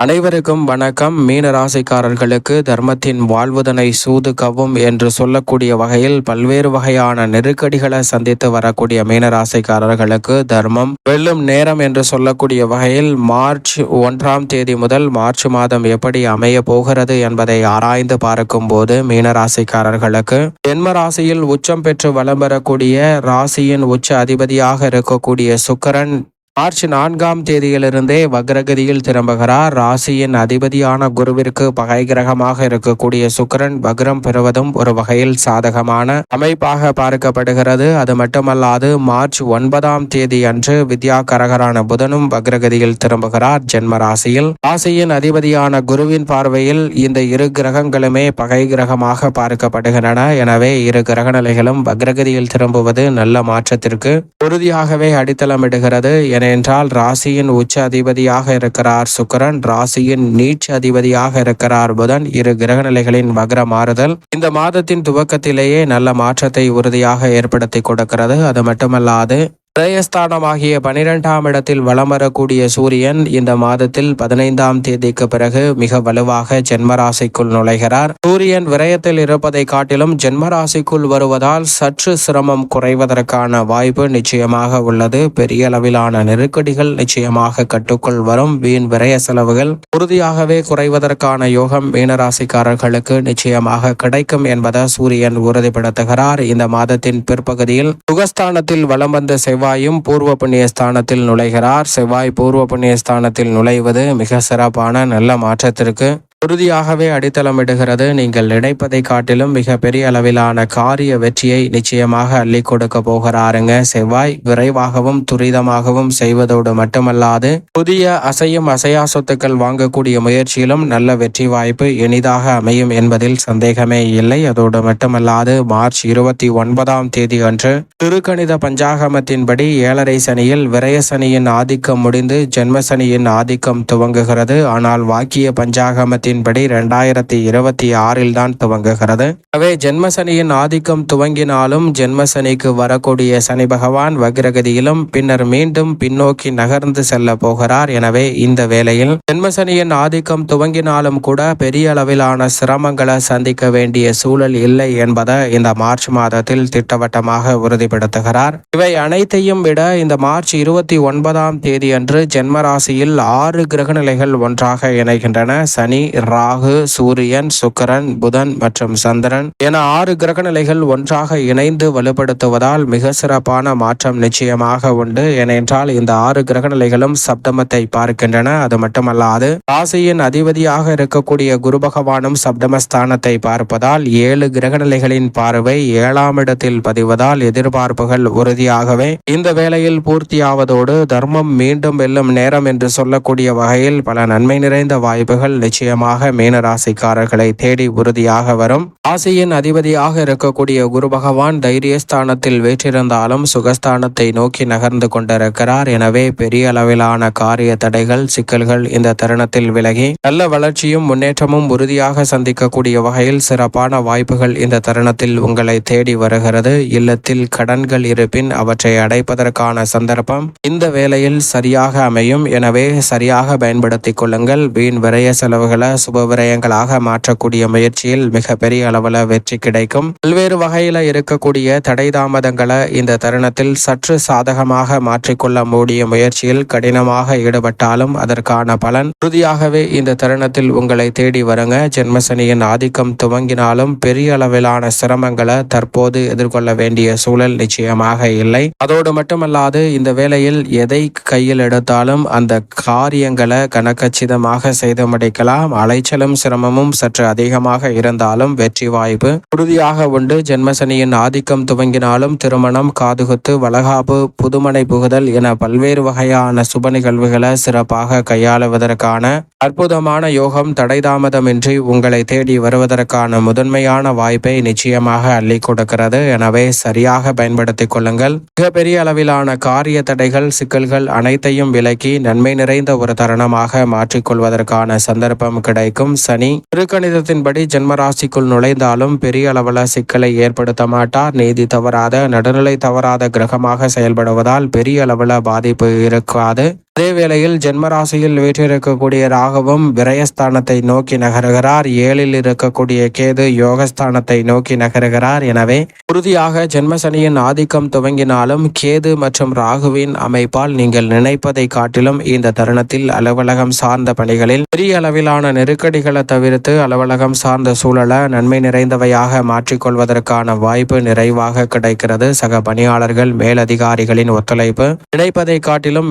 அனைவருக்கும் வணக்கம். மீன ராசிக்காரர்களுக்கு தர்மத்தின் வாழ்வுதனை சூது கவும் என்று சொல்லக்கூடிய வகையில் பல்வேறு வகையான நெருக்கடிகளை சந்தித்து வரக்கூடிய மீன ராசிக்காரர்களுக்கு தர்மம். வெல்லும் நேரம் என்று சொல்லக்கூடிய வகையில் மார்ச் ஒன்றாம் தேதி முதல் மார்ச் மாதம் எப்படி அமைய போகிறது என்பதை ஆராய்ந்து பார்க்கும் போது மீன ராசிக்காரர்களுக்கு ஜென்ம ராசியில் உச்சம் பெற்று வலம் பெறக்கூடிய ராசியின் உச்ச அதிபதியாக இருக்கக்கூடிய சுக்கரன் மார்ச் நான்காம் தேதியிலிருந்தே வக்ரகதியில் திரும்புகிறார். ராசியின் அதிபதியான குருவிற்கு பகை கிரகமாக இருக்கக்கூடிய சுக்கரன் வக்ரம் பெறுவதும் ஒரு வகையில் சாதகமான அமைப்பாக பார்க்கப்படுகிறது. அது மட்டுமல்லாது மார்ச் ஒன்பதாம் தேதி அன்று வித்யா கரகரான புதனும் வக்ரகதியில் திரும்புகிறார். ஜென்ம ராசியில் ராசியின் அதிபதியான குருவின் பார்வையில் இந்த இரு கிரகங்களுமே பகை கிரகமாக பார்க்கப்படுகின்றன. எனவே இரு கிரக நிலைகளும் வக்ரகதியில் திரும்புவது நல்ல மாற்றத்திற்கு உறுதியாகவே அடித்தளமிடுகிறது. என ஏனென்றால் ராசியின் உச்ச அதிபதியாக இருக்கிறார் சுக்கரன். ராசியின் நீச்ச அதிபதியாக இருக்கிறார் புதன். இரு கிரகநிலைகளின் வக்ர மாறுதல் இந்த மாதத்தின் துவக்கத்திலேயே நல்ல மாற்றத்தை உறுதியாக ஏற்படுத்தி கொடுக்கிறது. அது மட்டுமல்லாது உதயஸ்தானமாகிய பனிரெண்டாம் இடத்தில் வலம் வரக்கூடிய சூரியன் இந்த மாதத்தில் பதினைந்தாம் தேதிக்கு பிறகு மிக வலுவாக ஜென்மராசிக்குள் நுழைகிறார். சூரியன் விரயத்தில் இருப்பதை காட்டிலும் ஜென்மராசிக்குள் வருவதால் சற்று சிரமம் குறைவதற்கான வாய்ப்பு நிச்சயமாக உள்ளது. பெரிய அளவிலான நெருக்கடிகள் நிச்சயமாக கட்டுக்குள் வரும். வீண் விரய செலவுகள் உறுதியாகவே குறைவதற்கான யோகம் மீனராசிக்காரர்களுக்கு நிச்சயமாக கிடைக்கும் என்பதை சூரியன் உறுதிப்படுத்துகிறார். இந்த மாதத்தின் பிற்பகுதியில் சுகஸ்தானத்தில் வலம் வந்த செவ்வாயும் பூர்வ புண்ணிய ஸ்தானத்தில் நுழைகிறார். செவ்வாய் பூர்வ புண்ணிய ஸ்தானத்தில் நுழைவது மிக சிறப்பான நல்ல மாற்றத்திற்கு உறுதியாகவே அடித்தளமிடுகிறது. நீங்கள் நினைப்பதை காட்டிலும் மிக பெரிய அளவிலான காரிய வெற்றியை நிச்சயமாக அள்ளி கொடுக்க போகிறாருங்க. செவ்வாய் விரைவாகவும் துரிதமாகவும் செய்வதோடு மட்டுமல்லாது புதிய அசையும் அசையா சொத்துக்கள் வாங்கக்கூடிய முயற்சியிலும் நல்ல வெற்றி வாய்ப்பு இனிதாக அமையும் என்பதில் சந்தேகமே இல்லை. அதோடு மட்டுமல்லாது மார்ச் இருபத்தி ஒன்பதாம் தேதி அன்று திருக்கணித பஞ்சாகமத்தின்படி ஏழரை சனியில் விரய சனியின் ஆதிக்கம் முடிந்து ஜென்மசனியின் ஆதிக்கம் துவங்குகிறது. ஆனால் வாக்கிய பஞ்சாகமத்தின் படி இரண்டாயிரத்தி இருபத்தி ஆறில் தான் துவங்குகிறது. எனவே ஜென்மசனியின் ஆதிக்கம் துவங்கினாலும் ஜென்மசனிக்கு வரக்கூடிய சனி பகவான் வக்ரகதியிலும் பின்னர் மீண்டும் பின்னோக்கி நகர்ந்து செல்ல போகிறார் எனவே இந்த வேளையில் ஜென்மசனியின் ஆதிக்கம் துவங்கினாலும் கூட பெரிய அளவிலான சிரமங்களை சந்திக்க வேண்டிய சூழல் இல்லை என்பதை இந்த மார்ச் மாதத்தில் திட்டவட்டமாக உறுதிப்படுத்துகிறார். இவை அனைத்தையும் விட இந்த மார்ச் இருபத்தி ஒன்பதாம் தேதி அன்று ஜென்ம ராசியில் ஆறு கிரகநிலைகள் ஒன்றாக இணைகின்றன. சனி ராகு சூரியன் சுக்கரன் புதன் மற்றும் சந்திரன் என ஆறு கிரகநிலைகள் ஒன்றாக இணைந்து வலுப்படுத்துவதால் மிக சிறப்பான மாற்றம் நிச்சயமாக உண்டு. ஏனென்றால் இந்த ஆறு கிரகநிலைகளும் சப்தமத்தை பார்க்கின்றன. அது மட்டுமல்லாது ராசியின் அதிபதியாக இருக்கக்கூடிய குரு பகவானும் சப்தமஸ்தானத்தை பார்ப்பதால் ஏழு கிரகநிலைகளின் பார்வை ஏழாம் இடத்தில் பதிவதால் எதிர்பார்ப்புகள் உறுதியாகவே இந்த வேளையில் பூர்த்தியாவதோடு தர்மம் மீண்டும் வெல்லும் நேரம் என்று சொல்லக்கூடிய வகையில் பல நன்மை நிறைந்த வாய்ப்புகள் நிச்சயமாக மீன ராசிக்காரர்களை தேடி உறுதியாக வரும். ராசியின் அதிபதியாக இருக்கக்கூடிய குரு பகவான் தைரியஸ்தானத்தில் வீற்றிருந்தாலும் சுகஸ்தானத்தை நோக்கி நகர்ந்து கொண்டிருக்கிறார். எனவே பெரிய அளவிலான காரிய தடைகள் சிக்கல்கள் இந்த தருணத்தில் விலகி நல்ல வளர்ச்சியும் முன்னேற்றமும் உறுதியாக சந்திக்கக்கூடிய வகையில் சிறப்பான வாய்ப்புகள் இந்த தருணத்தில் உங்களை தேடி வருகிறது. இல்லத்தில் கடன்கள் இருப்பின் அவற்றை அடைப்பதற்கான சந்தர்ப்பம் இந்த வேளையில் சரியாக அமையும். எனவே சரியாக பயன்படுத்திக் கொள்ளுங்கள். வீண் விரய செலவுகளை சுப விரயங்களாக மாற்றக்கூடிய முயற்சியில் மிக பெரிய அளவில் வெற்றி கிடைக்கும். பல்வேறு வகையில் இருக்கக்கூடிய தடை தாமதங்களை இந்த தருணத்தில் சற்று சாதகமாக மாற்றிக்கொள்ள மூடிய முயற்சியில் கடினமாக ஈடுபட்டாலும் அதற்கான பலன். உறுதியாகவே இந்த தருணத்தில் உங்களை தேடி வருங்க. ஜென்மசனியின் ஆதிக்கம் துவங்கினாலும் பெரிய அளவிலான சிரமங்களை தற்போது எதிர்கொள்ள வேண்டிய சூழல் நிச்சயமாக இல்லை. அதோடு மட்டுமல்லாது இந்த வேளையில் எதை கையில் எடுத்தாலும் அந்த காரியங்களை கனக்கச்சிதமாக செய்து முடிக்கலாம். அலைச்சலும் சிரமமும் சற்று அதிகமாக இருந்தாலும் வெற்றி வாய்ப்பு உறுதியாக உண்டு. ஜென்மசனியின் ஆதிக்கம் துவங்கினாலும் திருமணம் காதுகுத்து வளகாப்பு புதுமனை புகுதல் என பல்வேறு வகையான சுப நிகழ்வுகளை சிறப்பாக கையாளுவதற்கான அற்புதமான யோகம் தடைதாமதமின்றி உங்களை தேடி வருவதற்கான முதன்மையான வாய்ப்பை நிச்சயமாக அள்ளி கொடுக்கிறது. எனவே சரியாக பயன்படுத்திக் கொள்ளுங்கள். மிகப்பெரிய அளவிலான காரிய தடைகள் சிக்கல்கள் அனைத்தையும் விலக்கி நன்மை நிறைந்த ஒரு தருணமாக மாற்றிக்கொள்வதற்கான சந்தர்ப்பம் கிடைக்கும் சனி. திருக்கணிதத்தின்படி ஜென்மராசிக்குள் நுழைந்தாலும் பெரிய அளவில் சிக்கலை ஏற்படுத்த மாட்டார். நீதி தவறாத நடுநிலை தவறாத கிரகமாக செயல்படுவதால் பெரிய அளவில் பாதிப்பு இருக்காது. அதே வேளையில் ஜென்மராசியில் வீற்றிருக்கக்கூடிய ராகவும் விரயஸ்தானத்தை நோக்கி நகருகிறார். ஏழில் இருக்கக்கூடிய கேது யோகஸ்தானத்தை நோக்கி நகருகிறார். எனவே உறுதியாக ஜென்மசனியின் ஆதிக்கம் துவங்கினாலும் கேது மற்றும் ராகுவின் அமைப்பால் நீங்கள் நினைப்பதை காட்டிலும் இந்த தருணத்தில் அலுவலகம் சார்ந்த பணிகளில் பெரிய அளவிலான நெருக்கடிகளை தவிர்த்து அலுவலகம் சார்ந்த சூழலை நன்மை நிறைந்தவையாக மாற்றிக்கொள்வதற்கான வாய்ப்பு நிறைவாக கிடைக்கிறது. சக பணியாளர்கள் மேலதிகாரிகளின் ஒத்துழைப்பு நினைப்பதை காட்டிலும்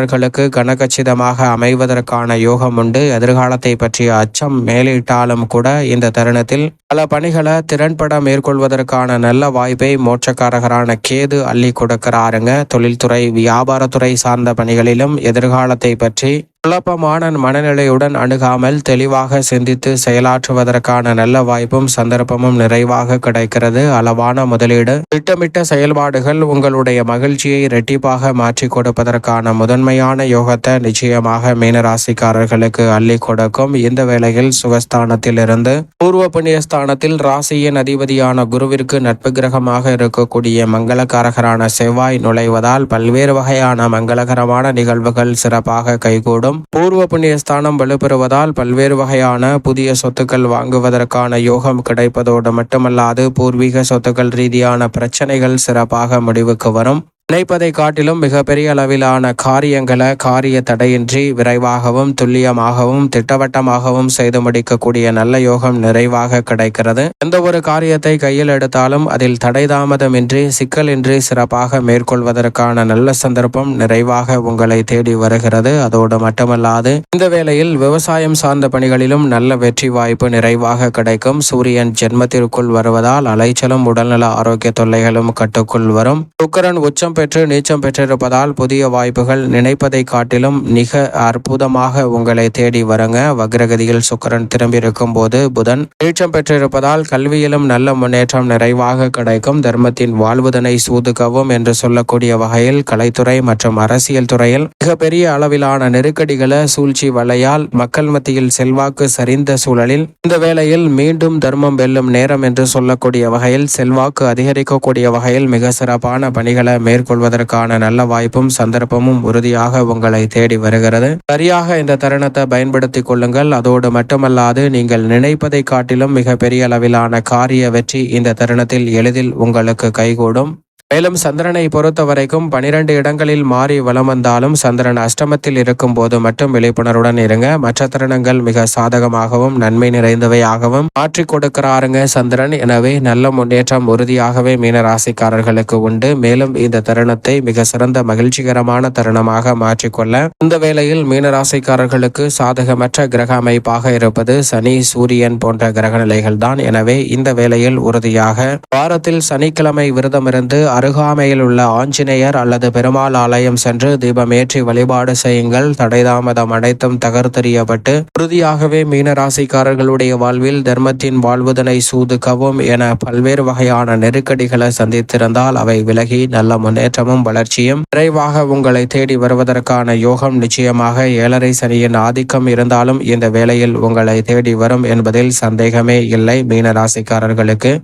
மீனராசிக்காரர்களுக்கு கனகச்சிதமாக அமைவதற்கான யோகம் உண்டு. எதிர்காலத்தை பற்றிய அச்சம் மேலிட்டாலும் கூட இந்த தருணத்தில் பல பணிகளை திறன்பட மேற்கொள்வதற்கான நல்ல வாய்ப்பை மோட்சக்காரகரான கேது அள்ளி கொடுக்கிறாருங்க. தொழில்துறை வியாபாரத்துறை சார்ந்த பணிகளிலும் எதிர்காலத்தை பற்றி குழப்பமான மனநிலையுடன் அணுகாமல் தெளிவாக சிந்தித்து செயலாற்றுவதற்கான நல்ல வாய்ப்பும் சந்தர்ப்பமும் நிறைவாக கிடைக்கிறது. அளவான முதலீடு திட்டமிட்ட செயல்பாடுகள் உங்களுடைய மகிழ்ச்சியை இரட்டிப்பாக மாற்றி கொடுப்பதற்கான முதன்மையான யோகத்தை நிச்சயமாக மீனராசிக்காரர்களுக்கு அள்ளி கொடுக்கும். இந்த வேளையில் சுகஸ்தானத்தில் இருந்து பூர்வ புண்ணியஸ்தானத்தில் ராசியின் அதிபதியான குருவிற்கு நட்பு கிரகமாக இருக்கக்கூடிய மங்களக்காரகரான செவ்வாய் நுழைவதால் பல்வேறு வகையான மங்களகரமான நிகழ்வுகள் சிறப்பாக கைகூடும். பூர்வ புண்ணிய ஸ்தானம் வலுப்பெறுவதால் பல்வேறு வகையான புதிய சொத்துக்கள் வாங்குவதற்கான யோகம் கிடைப்பதோடு மட்டுமல்லாது பூர்வீக சொத்துக்கள் ரீதியான பிரச்சனைகள் சிறப்பாக முடிவுக்கு வரும். நினைப்பதை காட்டிலும் மிகப்பெரிய அளவிலான காரியங்களை காரிய தடையின்றி விரைவாகவும் துல்லியமாகவும் திட்டவட்டமாகவும் செய்து முடிக்கக்கூடிய நல்ல யோகம் நிறைவாக கிடைக்கிறது. எந்த ஒரு காரியத்தை கையில் எடுத்தாலும் அதில் தடை தாமதமின்றி சிக்கலின்றி சிறப்பாக மேற்கொள்வதற்கான நல்ல சந்தர்ப்பம் நிறைவாக உங்களை தேடி வருகிறது. அதோடு மட்டுமல்லாது இந்த வேளையில் விவசாயம் சார்ந்த பணிகளிலும் நல்ல வெற்றி வாய்ப்பு நிறைவாக கிடைக்கும். சூரியன் ஜென்மத்திற்குள் வருவதால் அலைச்சலும் உடல்நல ஆரோக்கிய தொல்லைகளும் கட்டுக்குள் வரும். சுக்கரன் உச்சம் பெற்று நீச்சம் பெற்றிருப்பதால் புதிய வாய்ப்புகள் நினைப்பதை காட்டிலும் மிக அற்புதமாக உங்களை தேடி வருங்க. வக்ரகதியில் சுக்கரன் திரும்பியிருக்கும் போது புதன் நீச்சம் பெற்றிருப்பதால் கல்வியிலும் நல்ல முன்னேற்றம் நிறைவாக கிடைக்கும். தர்மத்தின் வாழ்வுதனை சூதுக்கவும் என்று சொல்லக்கூடிய வகையில் கலைத்துறை மற்றும் அரசியல் துறையில் மிகப்பெரிய அளவிலான நெருக்கடிகளை சூழ்ச்சி வலையால் மக்கள் மத்தியில் செல்வாக்கு சரிந்த சூழலில் இந்த வேளையில் மீண்டும் தர்மம் வெல்லும் நேரம் என்று சொல்லக்கூடிய வகையில் செல்வாக்கு அதிகரிக்கக்கூடிய வகையில் மிக சிறப்பான பணிகளை கொள்வதற்கான நல்ல வாய்ப்பும் சந்தர்ப்பமும் உறுதியாக உங்களை தேடி வருகிறது. சரியாக இந்த தருணத்தை பயன்படுத்திக் கொள்ளுங்கள். அதோடு மட்டுமல்லாது நீங்கள் நினைப்பதை காட்டிலும் மிக பெரிய அளவிலான காரிய வெற்றி இந்த தருணத்தில் எளிதில் உங்களுக்கு கைகூடும். மேலும் சந்திரனை பொறுத்த வரைக்கும் பனிரெண்டு இடங்களில் மாறி வலம் வந்தாலும் சந்திரன் அஷ்டமத்தில் இருக்கும் போது மட்டும் விழிப்புணர்வுடன் இருங்க. மற்ற தருணங்கள் மிக சாதகமாகவும் நன்மை நிறைந்தவையாகவும் மாற்றி கொடுக்கிறாருங்க சந்திரன். எனவே நல்ல முன்னேற்றம் உறுதியாகவே மீனராசிக்காரர்களுக்கு உண்டு. மேலும் இந்த தருணத்தை மிக சிறந்த மகிழ்ச்சிகரமான தருணமாக மாற்றிக்கொள்ள இந்த வேளையில் மீனராசிக்காரர்களுக்கு சாதகமற்ற கிரக அமைப்பாக இருப்பது சனி சூரியன் போன்ற கிரக நிலைகள் தான் எனவே இந்த வேளையில் உறுதியாக வாரத்தில் சனிக்கிழமை விரதமிருந்து அருகாமையில் உள்ள ஆஞ்சநேயர் அல்லது பெருமாள் ஆலயம் சென்று தீபமேற்றி வழிபாடு செய்யுங்கள். தடைதாமதம் அனைத்தும் தகர்த்தெறியப்பட்டு உறுதியாகவே மீனராசிக்காரர்களுடைய வாழ்வில் தர்மத்தின் வாழ்வுதனை சூதுக்கவும் என பல்வேறு வகையான நெருக்கடிகளை சந்தித்திருந்தால் அவை விலகி நல்ல முன்னேற்றமும் வளர்ச்சியும் விரைவாக உங்களை தேடி வருவதற்கான யோகம் நிச்சயமாக ஏழரை சனியின் ஆதிக்கம் இருந்தாலும் இந்த வேளையில் உங்களை தேடி வரும் என்பதில் சந்தேகமே இல்லை மீனராசிக்காரர்களுக்கு.